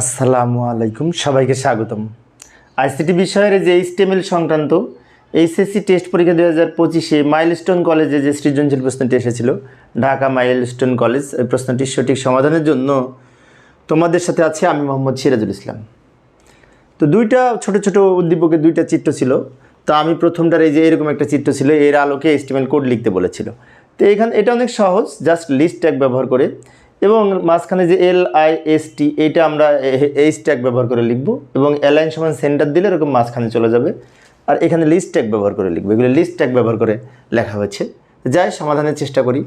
আসসালামু আলাইকুম, সবাইকে স্বাগতম। আইসিটি বিষয়ের যে এইচটিএমএল সংক্রান্ত এইচএসসি টেস্ট পরীক্ষা দু হাজার পঁচিশে মাইলস্টোন কলেজে যে সৃজনশীল প্রশ্নটি এসেছিল, ঢাকা মাইলস্টোন কলেজ, এই প্রশ্নটির সঠিক সমাধানের জন্য তোমাদের সাথে আছে আমি মোহাম্মদ সিরাজুল ইসলাম। তো দুইটা ছোট ছোট উদ্দীপকের দুইটা চিত্র ছিল, তো আমি প্রথমটার এই যে এরকম একটা চিত্র ছিল, এর আলোকে এস্টিমেল কোড লিখতে বলেছিল। তো এখানে, এটা অনেক সহজ, জাস্ট লিস্ট ট্যাগ ব্যবহার করে এবং মাঝখানে যে এল আই এস টি এইটা আমরা এইচ ট্যাগ ব্যবহার করে লিখব এবং অ্যালাইন সমান সেন্টার দিলে এরকম মাঝখানে চলে যাবে। আর এখানে লিস্ট ট্যাগ ব্যবহার করে লিখব। এগুলো লিস্ট ট্যাগ ব্যবহার করে লেখা হয়েছে। যাই, সমাধানের চেষ্টা করি।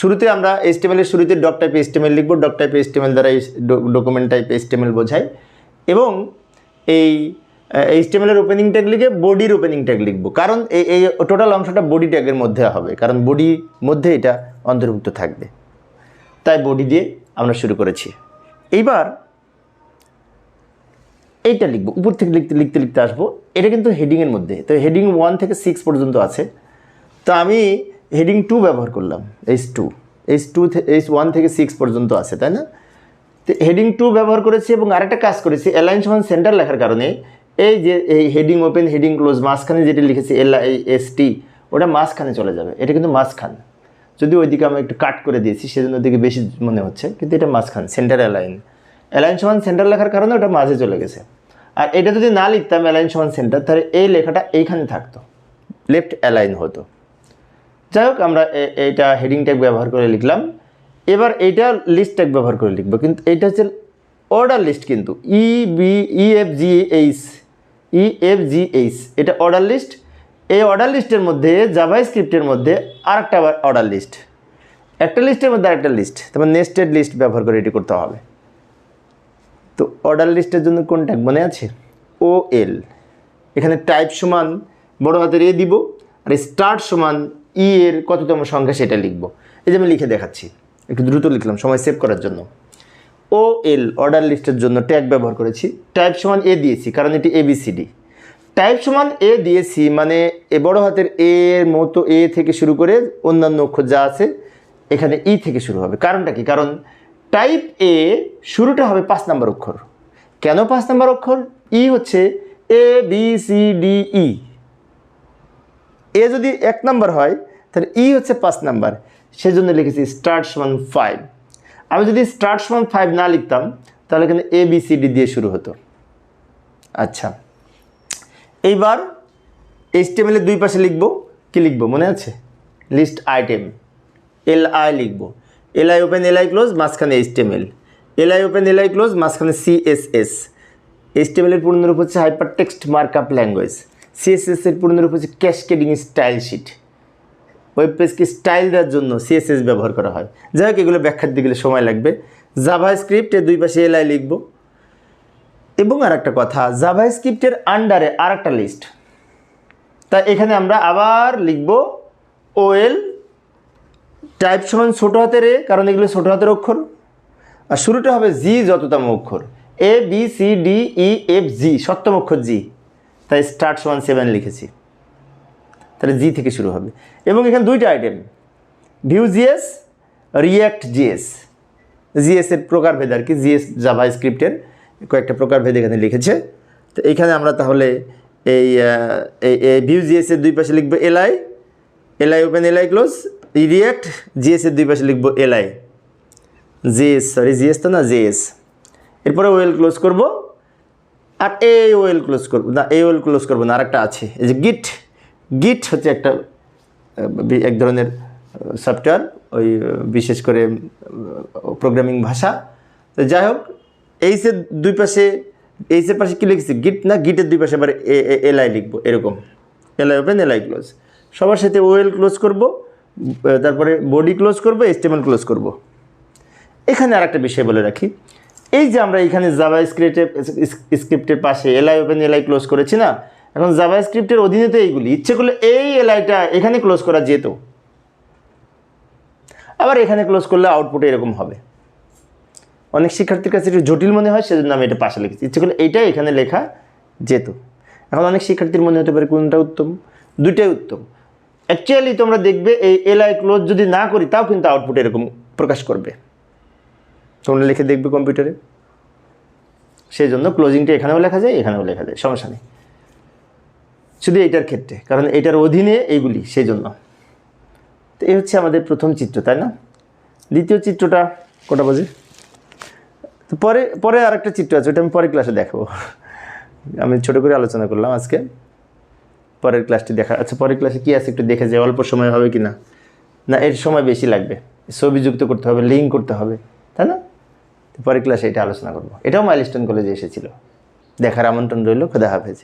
শুরুতে আমরা এস্টিমেলের শুরুতে ডক টাইপ এস্টিমেল লিখব। ডক টাইপ এস্টিমেল দ্বারা ডকুমেন্ট টাইপ এস্টিমেল বোঝায় এবং এই এইচটিএমএলের ওপেনিং ট্যাগ লিখে বডির ওপেনিং ট্যাগ লিখব। কারণ এই এই টোটাল অংশটা বডি ট্যাগের মধ্যে হবে। কারণ বডির মধ্যে এটা অন্তর্ভুক্ত থাকবে। তাই বডি দিয়ে আমরা শুরু করেছি। এইবার এইটা লিখব, উপর থেকে লিখতে লিখতে লিখতে আসব। এটা কিন্তু হেডিংয়ের মধ্যে। তো হেডিং ওয়ান থেকে সিক্স পর্যন্ত আছে। তো আমি হেডিং টু ব্যবহার করলাম H two H two H one থেকে সিক্স পর্যন্ত আছে, তাই না? তো হেডিং টু ব্যবহার করেছি এবং আরেকটা কাজ করেছি অ্যালাইন সমান সেন্টার লেখার কারণে। এই যে, এই হেডিং ওপেন হেডিং ক্লোজ মাঝখানে যেটি লিখেছি এল আই এস টি ওটা মাঝখানে চলে যাবে। এটা কিন্তু মাঝখান। যদি ওইদিকে আমি একটু কাট করে দিয়েছি, সেজন্য ওদিকে বেশি মনে হচ্ছে। কিন্তু এটা মাঝখান সেন্টার অ্যালাইন অ্যালাইন সমান সেন্টার লেখার কারণে ওটা মাঝে চলে গেছে। আর এটা যদি না লিখতাম অ্যালাইন সমান সেন্টার তাহলে এই লেখাটা এইখানে থাকতো। লেফট অ্যালাইন হতো। যাই হোক, আমরা এইটা হেডিং ট্যাগ ব্যবহার করে লিখলাম। এবার এইটা লিস্ট ট্যাগ ব্যবহার করে লিখব। কিন্তু এইটা হচ্ছে অর্ডার লিস্ট কিন্তু। E B E F G H E F G H এটা অর্ডার লিস্ট এই অর্ডার লিস্টের মধ্যে জাভাই স্ক্রিপ্টের মধ্যে আরেকটা আবার অর্ডার লিস্ট একটা লিস্টের মধ্যে আরেকটা লিস্ট তারপর নেস্টেড লিস্ট ব্যবহার করে এটি করতে হবে। তো অর্ডার লিস্টের জন্য কোন ট্যাগ মনে আছে? ও এল এখানে টাইপ সমান বড় হাতের এ দিব, আর স্টার্ট সমান ই এর কততম সংখ্যা সেটা লিখব। এই যে আমি লিখে দেখাচ্ছি, একটু দ্রুত লিখলাম, সময় সেভ করার জন্য। ও এল অর্ডার লিস্টের জন্য ট্যাগ ব্যবহার করেছি টাইপ সমান এ দিয়েছি, কারণ এটি এবিসিডি টাইপ সমান এ দিয়েছি মানে এ বড় হাতের এ এর মতো এ থেকে শুরু করে অন্যান্য অক্ষর যা আছে, এখানে ই থেকে শুরু হবে। কারণটা কি? কারণ টাইপ এ শুরুটা হবে পাঁচ নাম্বার অক্ষর। কেন পাঁচ নাম্বার অক্ষর? ই হচ্ছে A B C D E এ যদি এক নাম্বার হয়, তাহলে ই হচ্ছে পাঁচ নাম্বার। সেজন্য লিখেছি স্টার্ট সমান ফাইভ আমি যদি স্টার্ট সমান ফাইভ না লিখতাম, তাহলে এখানে এ বি সি ডি দিয়ে শুরু হতো। আচ্ছা। এইবার এইচটিএমএলের দুই পাশে লিখব, কি লিখব মনে আছে? লিস্ট আইটেম এল আই লিখব। L I open L I close মাঝখানে HTML L I open L I close মাঝখানে সি এস সিএসএস এইচটিএমএলের পূর্ণরূপ হচ্ছে hyper text markup language CSS এর পূর্ণরূপ হচ্ছে ক্যাশকেডিং স্টাইল শিট ওয়েব পেজকে স্টাইল দেওয়ার জন্য সিএসএস ব্যবহার করা হয়। যাই হোক, এগুলো ব্যাখ্যার দিকে সময় লাগবে। জাভা স্ক্রিপ্টের দুই পাশে এল আই লিখব। এবং আর একটা কথা জাভা স্ক্রিপ্টের আন্ডারে আর একটা লিস্ট তা এখানে আমরা আবার লিখব ওএল টাইপ সমান ছোটো হাতের এ কারণ এগুলো ছোটো হাতের অক্ষর। আর শুরুটা হবে জি যততম অক্ষর। A B C D E F G সপ্তম অক্ষর জি তাই স্টার্ট সমান সেভেন লিখেছি। তাহলে জি থেকে শুরু হবে। এবং এখানে দুইটা item view JS react JS JS এর প্রকারভেদ আর কি জিএস জাভা স্ক্রিপ্টের কয়েকটা প্রকারভেদ এখানে লিখেছে। তো এইখানে আমরা তাহলে এই ভিউ জিএস এর দুই পাশে লিখব LI LI open LI close react JS এর দুই পাশে লিখব এলআই জিএস সরি জিএস তো না জিএস এরপরে ওয়েল ক্লোজ করব, আর এ ওয়েল ক্লোজ করব, না এ ওয়েল ক্লোজ করব না, আরেকটা আছে, এই যে গিট গিট হচ্ছে একটা এক ধরনের সফটওয়্যার ওই বিশেষ করে প্রোগ্রামিং ভাষা। তো যাই হোক এইসের দুই পাশে, এইসের পাশে কী লিখেছি? গিট না গিটের দুই পাশে আবার এলআই লিখব, এরকম। এলআই ওপেন এলআই ক্লোজ সবার সাথে ওয়েল ক্লোজ করব, তারপরে বডি ক্লোজ করব এস্টেমেল ক্লোজ করব। এখানে আর একটা বিষয় বলে রাখি। এই যে আমরা এখানে জাভা স্ক্রিপ্টের স্ক্রিপ্টের পাশে এলআই ওপেন এলআই ক্লোজ করেছি না, এখন জাভা স্ক্রিপ্টের অধীনে তো এইগুলি। ইচ্ছে করলে এই এলআইটা এখানে ক্লোজ করা যেত। আবার এখানে ক্লোজ করলে আউটপুটে এরকম হবে। অনেক শিক্ষার্থীর কাছে একটু জটিল মনে হয়, সেজন্য আমি এটা পাশে লিখেছি। ইচ্ছে করলে এইটাই এখানে লেখা যেত। এখন অনেক শিক্ষার্থীর মনে হতে পারে কোনটা উত্তম? দুইটাই উত্তম। অ্যাকচুয়ালি তোমরা দেখবে এই এলআই ক্লোজ যদি না করি, তাও কিন্তু আউটপুট এরকম প্রকাশ করবে। তোমরা লিখে দেখবে কম্পিউটারে সেই জন্য ক্লোজিংটা এখানেও লেখা যায়, এখানেও লেখা যায়, সমস্যা নেই। শুধু এইটার ক্ষেত্রে, কারণ এটার অধীনে এইগুলি সেই জন্য তো এই হচ্ছে আমাদের প্রথম চিত্র, তাই না? দ্বিতীয় চিত্রটা কটা বাজে? তো পরে পরে আরেকটা চিত্র আছে ওটা আমি পরের ক্লাসে দেখাবো। আমি ছোট করে আলোচনা করলাম আজকে। পরের ক্লাসটি দেখা আচ্ছা পরের ক্লাসে কী আছে একটু দেখে যে অল্প সময় হবে কি না না এর সময় বেশি লাগবে। ছবি যুক্ত করতে হবে লিঙ্ক করতে হবে, তাই না? পরের ক্লাসে এটা আলোচনা করব। এটাও মাইলস্টোন কলেজে এসেছিল। দেখার আমন্ত্রণ রইল, খোদা হাফেজ।